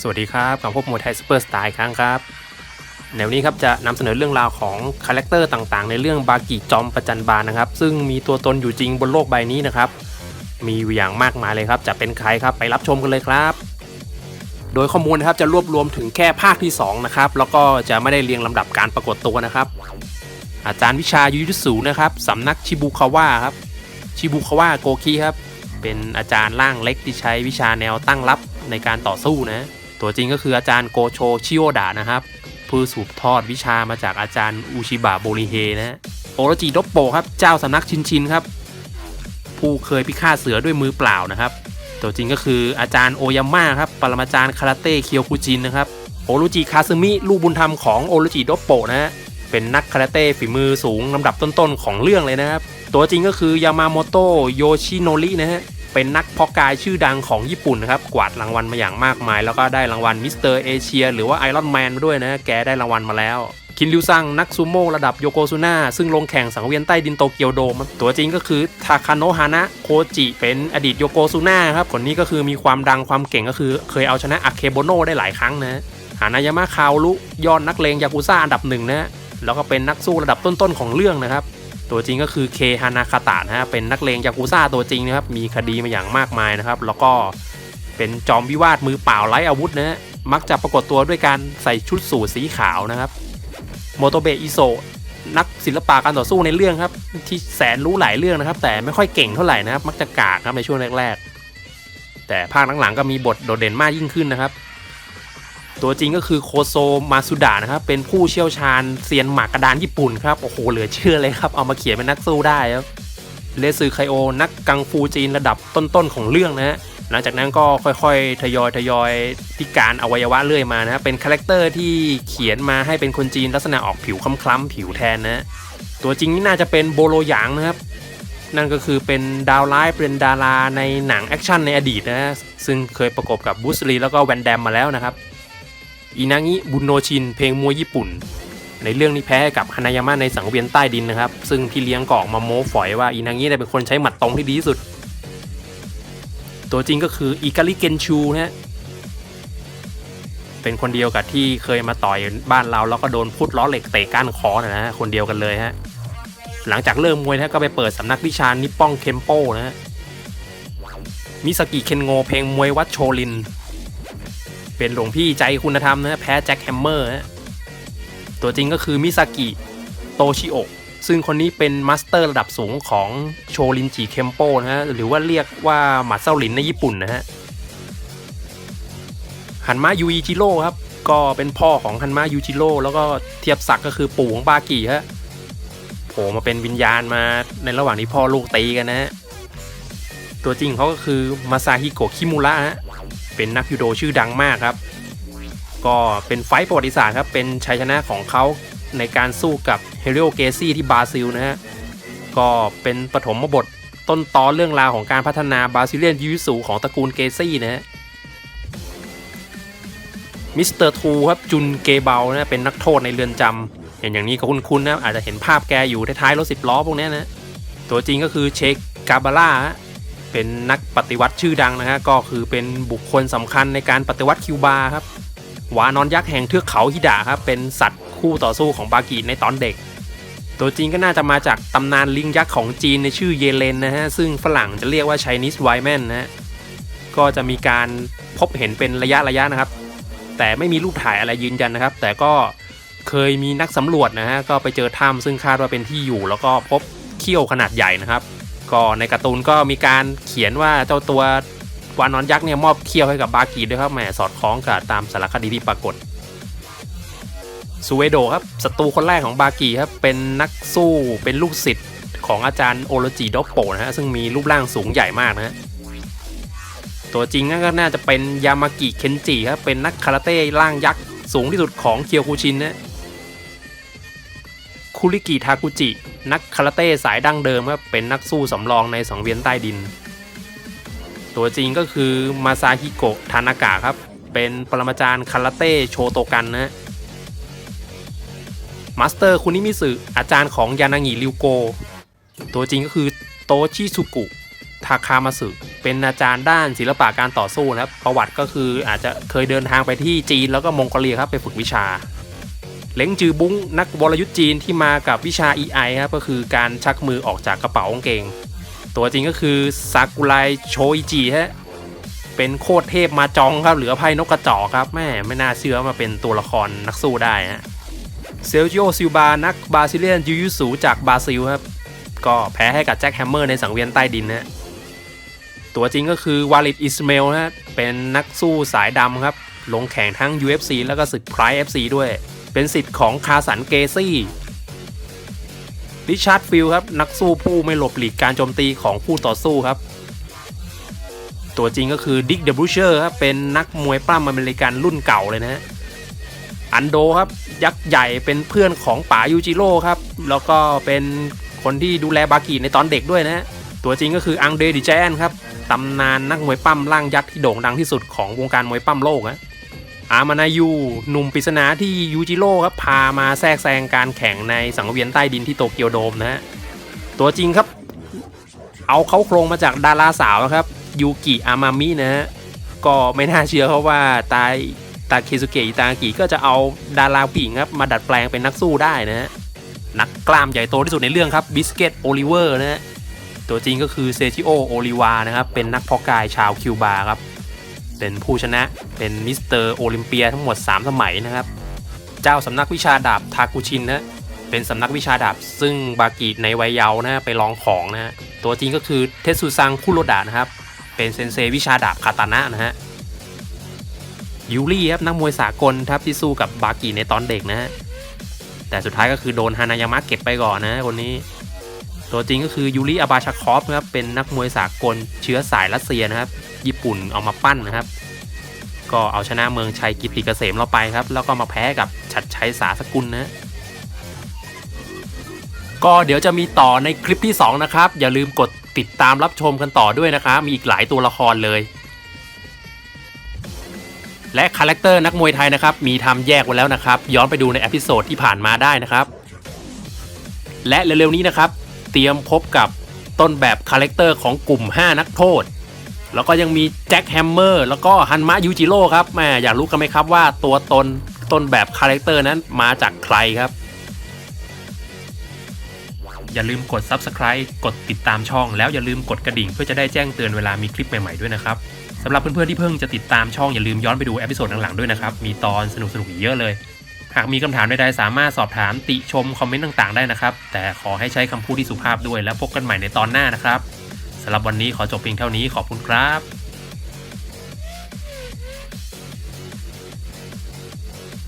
สวัสดีครับกับพบมวยไทยซูเปอร์สไตล์ครั้งครับในวันนี้ครับจะนำเสนอเรื่องราวของคาแรคเตอร์ต่างๆ ในเรื่องบากิจอมประจันบานนะครับ ซึ่งมีตัวตนอยู่จริงบนโลกใบนี้นะครับ มีอยู่อย่างมากมายเลยครับ จะเป็นใครครับไปรับชมกันเลยครับ โดยข้อมูลนะครับจะรวบรวมถึงแค่ภาคที่2นะครับแล้วก็จะไม่ได้เรียงลำดับการปรากฏตัวนะครับ อาจารย์วิชายูยุสูนะครับสำนักชิบุคาวะครับชิบุคาวะโกคิครับเป็นอาจารย์ร่างเล็กที่ใช้วิชาแนวตั้งรับในการต่อสู้นะ ตัวจริงก็คืออาจารย์โกโชชิโอดะนะครับ ผู้สืบทอดวิชามาจากอาจารย์อุชิบะโบริเฮนะโอโรจิโดโปครับเจ้าสำนักชินชินครับ ผู้เคยพิฆาตเสือด้วยมือเปล่านะครับ ตัวจริงก็คืออาจารย์โอยาม่าครับปรมาจารย์คาราเต้เคียวคุจินนะครับโอรุจิคาซึมิลูกบุญธรรมของโอรุจิโดโปนะฮะเป็นนักคาราเต้ฝีมือสูงลำดับต้นๆของเรื่องเลยนะครับ ตัวจริงก็คือยามาโมโตโยชิโนรินะฮะ เป็นนักเพาะกายชื่อดังของญี่ปุ่นนะครับกวาดรางวัลมาอย่างมากมาย แล้วก็ได้รางวัลมิสเตอร์เอเชียหรือว่าไอรอนแมนมาด้วยนะแกได้รางวัลมาแล้วคินริวซังนักซูโม่ระดับโยโกซุน่าซึ่งลงแข่งสังเวียนใต้ดินโตเกียวโดม ตัวจริงก็คือทาคาโนะฮานะโคจิเป็นอดีตโยโกซุน่าครับคนนี้ก็คือมีความดังความเก่งก็คือ เคยเอาชนะอาเคโบโนได้หลายครั้งนะฮานายามะคาวรุยอดนักเลงยากุซ่าอันดับหนึ่งนะแล้วก็เป็นนักสู้ระดับต้นๆของเรื่องนะครับ ตัวจริงก็คือเคฮานาคาตะนะฮะเป็นนักเลงยากุซ่าตัวจริงนะครับมีคดีมาอย่างมากมายนะครับ แล้วก็เป็นจอมวิวาทมือเปล่าไร้อาวุธนะฮะมักจะปรากฏตัวด้วยการใส่ชุดสูทสีขาวนะครับโมโตเบะอิโซนักศิลปะการต่อสู้ในเรื่องครับ ที่แสนรู้หลายเรื่องนะครับ แต่ไม่ค่อยเก่งเท่าไหร่นะครับ มักจะกากครับในช่วงแรก ๆ แต่ภาคหลังๆก็มีบทโดดเด่นมากยิ่งขึ้นนะครับ ตัวจริงก็คือโคโซมาสุดะนะครับ เป็นผู้เชี่ยวชาญเซียนหมากกระดานญี่ปุ่นครับ โอ้โห เหลือเชื่อเลยครับ เอามาเขียนเป็นนักสู้ได้ครับเลซือไคโอ นักกังฟูจีนระดับต้นๆของเรื่องนะฮะหลังจากนั้นก็ค่อยๆ ทยอยทยอยพิการอวัยวะเรื่อยมานะครับเป็นคาแรคเตอร์ที่เขียนมาให้เป็นคนจีนลักษณะออกผิวคล้ำๆผิวแทนนะตัวจริงนี่น่าจะเป็นโบโลหยางนะครับนั่นก็คือเป็นดาวร้ายเป็นดาราในหนังแอคชั่นในอดีตนะฮะซึ่งเคยประกบกับบูสลีแล้วก็แวนแดมมาแล้วนะครับ อินางิบุนโนชิน เพลงมวยญี่ปุ่น ในเรื่องนี้แพ้กับฮานายามะในสังเวียนใต้ดินนะครับ ซึ่งพี่เลี้ยงกออกมาโม้ฝอยว่าอินางิเนี่ยเป็นคนใช้หมัดตรงที่ดีที่สุด ตัวจริงก็คืออิกาลิเกนชูนะฮะเป็นคนเดียวกับที่เคยมาต่อยบ้านเราแล้วก็โดนพุดล้อเหล็กเตะก้านคอนะฮะคนเดียวกันเลยฮะหลังจากเริ่มมวยนะก็ไปเปิดสำนักวิชานิปปองเคมโปนะฮะมิสกิเคนโงเพลงมวยวัดโชลิน เป็นหลวงพี่ใจคุณธรรมนะฮะแพ้แจ็คแฮมเมอร์ฮะตัวจริงก็คือมิซากิโตชิโอซึ่งคนนี้เป็นมาสเตอร์ระดับสูงของโชลินจิเคมโปนะฮะหรือว่าเรียกว่าหมัดเซาหลินในญี่ปุ่นนะฮะฮันมะยูอิจิโร่ครับก็เป็นพ่อของฮันมะยูจิโร่แล้วก็เทียบศักดิ์ก็คือปู่ของบากิฮะโผล่มาเป็นวิญญาณมาในระหว่างที่พ่อลูกตีกันนะฮะตัวจริงเขาก็คือมาซาฮิโกะคิมุระฮะ เป็นนักยูโดชื่อดังมากครับ ก็เป็นไฟต์ประวัติศาสตร์ครับ เป็นชัยชนะของเขาในการสู้กับเฮริโอเกซี่ที่บราซิลนะฮะ ก็เป็นปฐมบทต้นตอนเรื่องราวของการพัฒนาบราซิเลียนยูสูของตระกูลเกซี่นะฮะมิสเตอร์ทูครับจุนเกเบลนะเป็นนักโทษในเรือนจำเห็นอย่างนี้ก็คุ้นๆนะอาจจะเห็นภาพแกอยู่ท้ายๆรถสิบล้อพวกนี้นะตัวจริงก็คือเชคกาบาร่าฮะ เป็นนักปฏิวัติชื่อดังนะฮะก็คือเป็นบุคคลสำคัญในการปฏิวัติคิวบาครับวานอนยักษ์แห่งเทือกเขาฮิดะครับเป็นสัตว์คู่ต่อสู้ของบากิในตอนเด็ก ตัวจริงก็น่าจะมาจากตำนานลิงยักษ์ของจีนในชื่อเยเลนนะฮะซึ่งฝรั่งจะเรียกว่า Chinese w i m a n นะฮะก็จะมีการพบเห็นเป็นระยะระยะนะครับ แต่ไม่มีรูปถ่ายอะไรยืนยันนะครับ แต่ก็เคยมีนักสำรวจนะฮะก็ไปเจอถ้ำซึ่งคาดว่าเป็นที่อยู่ แล้วก็พบเขี้ยวขนาดใหญ่นะครับ ก็ในการ์ตูนก็มีการเขียนว่าเจ้าตัววานอนยักษ์เนี่ยมอบเคี้ยวให้กับบากีด้วยครับแหมสอดคล้องกับตามสารคดีที่ปรากฏซูเวโดครับศัตรูคนแรกของบากีครับเป็นนักสู้เป็นลูกศิษย์ของอาจารย์โอโรจิดอปโปนะฮะซึ่งมีรูปร่างสูงใหญ่มากนะฮะตัวจริงก็น่าจะเป็นยามากิเคนจิครับเป็นนักคาราเต้ร่างยักษ์สูงที่สุดของเคียวคูชินนะคุริกิทากุจิ นักคาราเต้สายดั้งเดิมครับเป็นนักสู้สำรองในสังเวียนใต้ดิน ตัวจริงก็คือมาซาฮิโกะทานากะครับ เป็นปรมาจารย์คาราเต้โชโตกันนะฮะมาสเตอร์คุนิมิสึอาจารย์ของยานางิริวโก ตัวจริงก็คือโตชิสุกุทาคามาสึเป็นอาจารย์ด้านศิลปะการต่อสู้นะครับ ประวัติก็คืออาจจะเคยเดินทางไปที่จีนแล้วก็มองโกเลียครับไปฝึกวิชา เล้งจือบุ้งนักวรยุทธ์จีนที่มากับวิชา EI ครับก็คือการชักมือออกจากกระเป๋ากางเกง ตัวจริงก็คือซากุไรโชอิจิฮะเป็นโคตรเทพมาจองครับ เหลือไพ่นกกระจอกครับแม่ไม่น่าเชื่อมาเป็นตัวละครนักสู้ได้ฮะเซลจิโอซิลบานักบราซิเลียนยูยูสูจากบราซิลครับก็แพ้ให้กับแจ็คแฮมเมอร์ในสังเวียนใต้ดินนะตัวจริงก็คือวาลิดอิสเมลนะเป็นนักสู้สายดำครับ ลงแข่งทั้ง UFC แล้วก็ศึกไพร์ FC ด้วย เป็นสิทธิ์ของคาสันเกซี่ริชาร์ดฟิลครับ นักสู้ผู้ไม่หลบหลีกการโจมตีของคู่ต่อสู้ครับ ตัวจริงก็คือดิกเดบรูเชอร์ครับ เป็นนักมวยปล้ำอเมริกันรุ่นเก่าเลยนะฮะอันโดครับ ยักษ์ใหญ่เป็นเพื่อนของป๋ายูจิโร่ครับ แล้วก็เป็นคนที่ดูแลบากิในตอนเด็กด้วยนะฮะตัวจริงก็คืออังเดรดิแจนครับตำนานนักมวยปั้มร่างยักษ์ที่โด่งดังที่สุดของวงการมวยปั้มโลกนะ อามานายูหนุ่มปริศนาที่ยูจิโร่ครับพามาแทรกแซงการแข่งในสังเวียนใต้ดินที่โตเกียวโดมนะฮะตัวจริงครับ เอาเขาโครงมาจากดาราสาวครับยูกิอามามินะฮะก็ไม่น่าเชื่อเขาว่าตายตาเคซุเกะอิตากิก็จะเอาดาราผู้หญิงครับมาดัดแปลงเป็นนักสู้ได้นะฮะนักกล้ามใหญ่โตที่สุดในเรื่องครับบิสเกตโอลิเวอร์นะฮะตัวจริงก็คือเซชิโอโอลิวานะครับเป็นนักเพาะกายชาวคิวบาครับ เป็นผู้ชนะเป็นมิสเตอร์โอลิมเปียทั้งหมด 3 สมัยนะครับ เจ้าสำนักวิชาดาบทากุชินนะเป็นสำนักวิชาดาบซึ่งบากิในวัยเยาว์นะไปลองของนะฮะตัวจริงก็คือเทสุซังคุโรดะนะครับ เป็นเซนเซวิชาดาบคาตานะนะฮะยูรี่ครับนักมวยสากลครับที่สู้กับบากิในตอนเด็กนะฮะแต่สุดท้ายก็คือโดนฮานายามะเก็บไปก่อนนะคนนี้ ตัวจริงก็คือยูริอาบาชาคอฟนะครับเป็นนักมวยสากลเชื้อสายรัสเซียนะครับ ญี่ปุ่นเอามาปั้นนะครับ ก็เอาชนะเมืองชัยกิติเกษมเราไปครับ แล้วก็มาแพ้กับชัดชัยสาสกุลนะก็เดี๋ยวจะมีต่อในคลิปที่ 2 นะครับ อย่าลืมกดติดตามรับชมกันต่อด้วยนะครับมีอีกหลายตัวละครเลย และคาแรคเตอร์นักมวยไทยนะครับ มีทำแยกไว้แล้วนะครับ ย้อนไปดูในอพิโซดที่ผ่านมาได้นะครับ และเร็วๆนี้นะครับ เตรียมพบกับต้นแบบคาแรคเตอร์ของกลุ่ม 5 นักโทษ แล้วก็ยังมีแจ็คแฮมเมอร์แล้วก็ฮันมะยูจิโร่ครับแม่อยากรู้กันไหมครับว่าตัวตนต้นแบบคาแรคเตอร์นั้นมาจากใครครับ อย่าลืมกด Subscribe กดติดตามช่อง แล้วอย่าลืมกดกระดิ่งเพื่อจะได้แจ้งเตือนเวลามีคลิปใหม่ๆด้วยนะครับสำหรับเพื่อนๆที่เพิ่งจะติดตามช่องอย่าลืมย้อนไปดูเอพิโซดหลังๆด้วยนะครับมีตอนสนุกๆเยอะเลยหากมีคำถามใดๆสามารถสอบถามติชมคอมเมนต์ต่างๆ ได้นะครับ แต่ขอให้ใช้คำพูดที่สุภาพด้วยแล้วพบกันใหม่ในตอนหน้านะครับ สำหรับวันนี้ขอจบเพียงเท่านี้ขอบคุณครับ